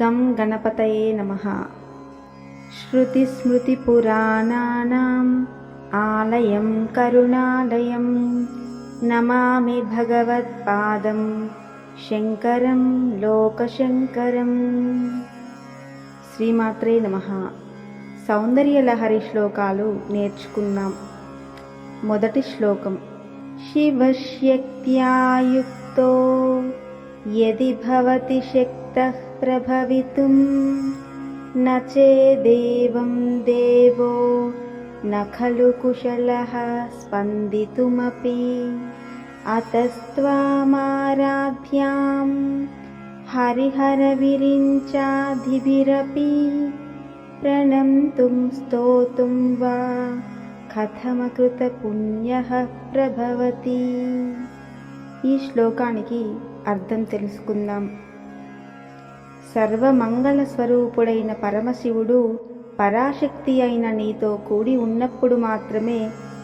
గం గణపతయే నమ श्रुतिस्मृतिपुराणानाम् आलयं करुणालयं नमामि भगवत्पादं శంకరం లోకశంకరం శ్రీమాత్రే నమ సౌందర్యలహరి శ్లోకాలు నేర్చుకుందాం మొదటి శ్లోకం శివశక్త్యాయుక్తో యది భవతి శక్తః ప్రభవితుం न चेदेवं देवो न खलु कुशलः स्पन्दितुमपि अतस्त्वामाराध्यां हरिहरविरिञ्चाधिभिरपि प्रणन्तुं स्तोतुं वा కథమకృతపుణ్యః ప్రభవతి ఈ శ్లోకానికి అర్థం తెలుసుకుందాం సర్వమంగళ స్వరూపుడైన పరమశివుడు పరాశక్తి అయిన నీతో కూడి ఉన్నప్పుడు మాత్రమే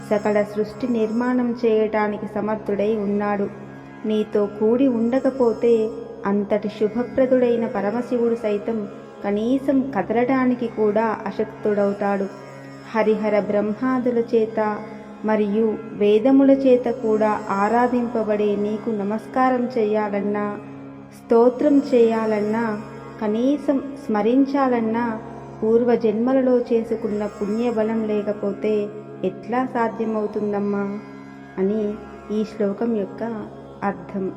సకల సృష్టి నిర్మాణం చేయటానికి సమర్థుడై ఉన్నాడు. నీతో కూడి ఉండకపోతే అంతటి శుభప్రదుడైన పరమశివుడు సైతం కనీసం కదలడానికి కూడా అశక్తుడవుతాడు. హరిహర బ్రహ్మాదుల చేత మరియు వేదముల చేత కూడా ఆరాధింపబడే నీకు నమస్కారం చేయాలన్నా స్తోత్రం చేయాలన్నా కనీసం స్మరించాలన్నా పూర్వజన్మలలో చేసుకున్న పుణ్యబలం లేకపోతే ఎట్లా సాధ్యమవుతుందమ్మా? అని ఈ శ్లోకం యొక్క అర్థం.